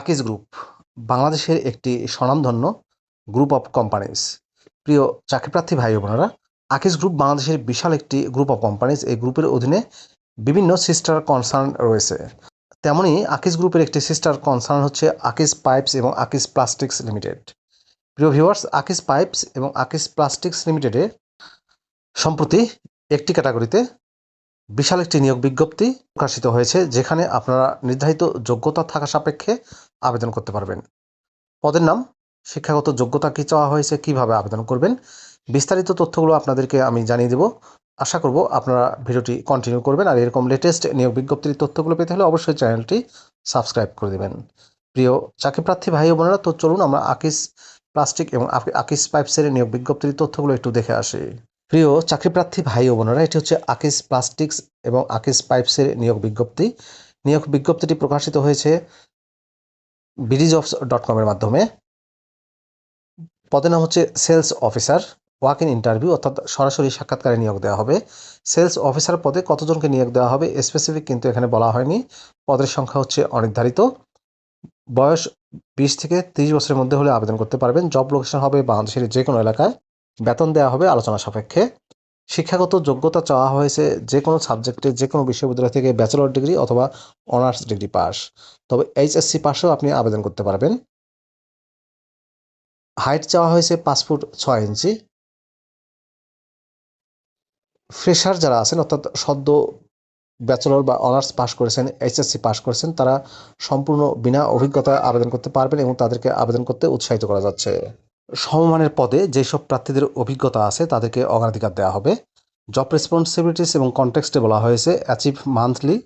Akij group, বাংলাদেশের একটি স্বনামধন্য গ্রুপ অফ কোম্পানিজ। প্রিয় চাকরিপ্রার্থী ভাই বোনেরা আকিজ গ্রুপ বাংলাদেশের বিশাল একটি গ্রুপ অফ কোম্পানিজ। এই গ্রুপের অধীনে বিভিন্ন সিস্টার কনসার্ন রয়েছে। তেমনই আকিজ গ্রুপের একটি সিস্টার কনসার্ন হচ্ছে আকিজ পাইপস এবং আকিজ প্লাস্টিক্স লিমিটেড। প্রিয় ভিউয়ার্স আকিজ পাইপস এবং আকিজ প্লাস্টিক্স লিমিটেডে সম্প্রতি একটি ক্যাটাগরিতে বিশাল একটি নিয়োগ বিজ্ঞপ্তি প্রকাশিত হয়েছে যেখানে আপনারা নির্ধারিত যোগ্যতা থাকা সাপেক্ষে আবেদন করতে পারবেন। পদের নাম, শিক্ষাগত যোগ্যতা কী চাওয়া হয়েছে, কীভাবে আবেদন করবেন, বিস্তারিত তথ্যগুলো আপনাদেরকে আমি জানিয়ে দেব। আশা করব আপনারা ভিডিওটি কন্টিনিউ করবেন আর এরকম লেটেস্ট নিয়োগ বিজ্ঞপ্তির তথ্যগুলো পেতে হলে অবশ্যই চ্যানেলটি সাবস্ক্রাইব করে দেবেন। প্রিয় চাকরিপ্রার্থী ভাই বোনেরা, তো চলুন আমরা আকিস প্লাস্টিক এবং আকি- আকিস পাইপসের নিয়োগ বিজ্ঞপ্তির তথ্যগুলো একটু দেখে আসি। প্রিয় চাকরিপ্রার্থী ভাই ও বোনেরা, এটি হচ্ছে আকিস প্লাস্টিক্স এবং আকিস পাইপসের নিয়োগ বিজ্ঞপ্তি। নিয়োগ বিজ্ঞপ্তিটি প্রকাশিত হয়েছে বিডি জবস ডট কমের মাধ্যমে। পদের নাম হচ্ছে sales officer, walk in interview, অর্থাৎ সরাসরি সাক্ষাৎকারে নিয়োগ দেওয়া হবে। সেলস অফিসার পদে কতজনকে নিয়োগ দেওয়া হবে স্পেসিফিক কিন্তু এখানে বলা হয়নি। পদের সংখ্যা হচ্ছে অনির্ধারিত। বয়স বিশ থেকে তিরিশ বছরের মধ্যে হলে আবেদন করতে পারবেন। জব লোকেশন হবে বাংলাদেশের যে কোনো এলাকায়। বেতন দেওয়া হবে আলোচনা সাপেক্ষে। শিক্ষাগত যোগ্যতা চাওয়া হয়েছে যে কোনো সাবজেক্টে যে কোনো বিশ্ববিদ্যালয় থেকে ব্যাচেলর ডিগ্রি অথবা অনার্স ডিগ্রি পাস। তবে এইচএসসি পাশেও আপনি আবেদন করতে পারবেন। হাইট চাওয়া হয়েছে পাঁচ ফুট ছয় ইঞ্চি। ফ্রেশার যারা আছেন, অর্থাৎ সদ্য ব্যাচেলর বা অনার্স পাস করেছেন, এইচএসসি পাস করেছেন, তারা সম্পূর্ণ বিনা অভিজ্ঞতায় আবেদন করতে পারবেন এবং তাদেরকে আবেদন করতে উৎসাহিত করা যাচ্ছে। সমমানের পদে যেসব প্রার্থীদের অভিজ্ঞতা আছে, তাদেরকে অগ্রাধিকার দেওয়া হবে। জব রেসপন্সিবিলিটিস এবং কন্টেক্সটে বলা হয়েছে অ্যাচিভ মান্থলি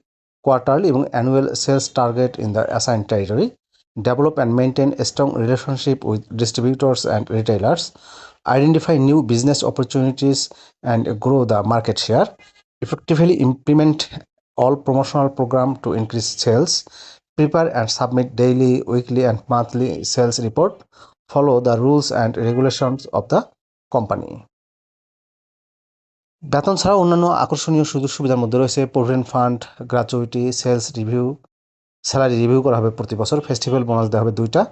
কোয়ার্টারলি এবং annual sales target in the assign territory develop and maintain strong relationship with distributors and retailers identify new business opportunities and grow the market share effectively implement all promotional program to increase sales prepare and submit daily weekly and monthly sales report follow the rules and regulations of the company বেতন ছাড়াও অন্যান্য আকর্ষণীয় সুযোগ সুবিধার মধ্যে রয়েছে provident fund gratuity sales review. Salary review করা হবে প্রতি বছর। ফেস্টিভ্যাল বোনাস দেওয়া হবে দুইটা।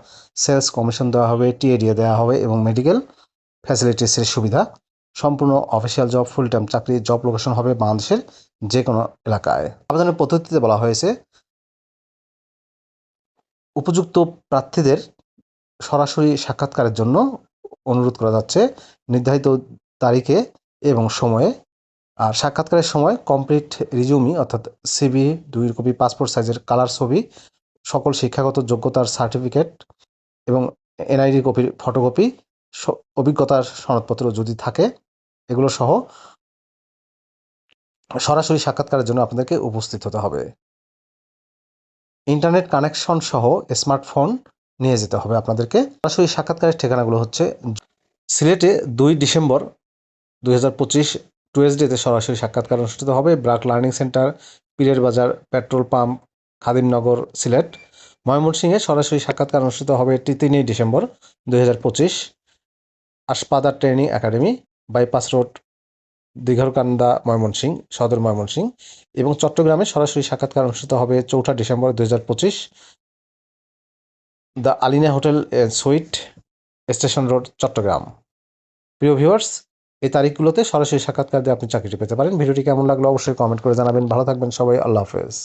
সেলস কমিশন দেওয়া হবে, টিএডিএ দেওয়া হবে এবং মেডিকেল ফ্যাসিলিটিসের সুবিধা। সম্পূর্ণ অফিসিয়াল জব ফুল টাইম চাকরি, জব লোকেশন হবে বাংলাদেশের যে কোনো এলাকায়। আবেদনের পদ্ধতিতে বলা হয়েছে, উপযুক্ত প্রার্থীদের সরাসরি সাক্ষাৎকারের জন্য অনুরোধ করা যাচ্ছে নির্ধারিত তারিখে এবং সময়ে। আর সাক্ষাৎকারের সময় কমপ্লিট রিজুমি অর্থাৎ সিবি দুই কপি, পাসপোর্ট সাইজের কালার ছবি, সকল শিক্ষাগত যোগ্যতার সার্টিফিকেট এবং এনআইডি কপির ফটোকপি অভিজ্ঞতার সনদপত্র যদি থাকে, এগুলো সহ সরাসরি সাক্ষাৎকারের জন্য আপনাদেরকে উপস্থিত হতে হবে। ইন্টারনেট কানেকশন সহ স্মার্টফোন নিয়ে যেতে হবে আপনাদেরকে। সরাসরি সাক্ষাৎকারের ঠিকানাগুলো হচ্ছে সিলেটে দুই ডিসেম্বর দুই হাজার পঁচিশ টুয়েসডেতে সরাসরি সাক্ষাৎকার অনুষ্ঠিত হবে ব্রাক লার্নিং সেন্টার, পীরের বাজার, পেট্রোল পাম্প, খাদিমনগর, সিলেট। ময়মনসিংহে সরাসরি সাক্ষাৎকার অনুষ্ঠিত হবে তিনই ডিসেম্বর দুই হাজার পঁচিশ আসপাদা training academy, bypass road, Digharkanda, Mymensingh, Sadar Mymensingh. এবং চট্টগ্রামে সরাসরি সাক্ষাৎকার অনুষ্ঠিত হবে চৌঠা ডিসেম্বর দুই হাজার পঁচিশ the Alina hotel suite station road, Chattogram. প্রিয় ভিউয়ার্স, এই তারিখগুলোতে সরাসরি সাক্ষাৎকার দিয়ে আপনি চাকরিটি পেতে পারেন। ভিডিওটি কেমন লাগল অবশ্যই কমেন্ট করে জানাবেন। ভালো থাকবেন সবাই। আল্লাহ হাফেজ।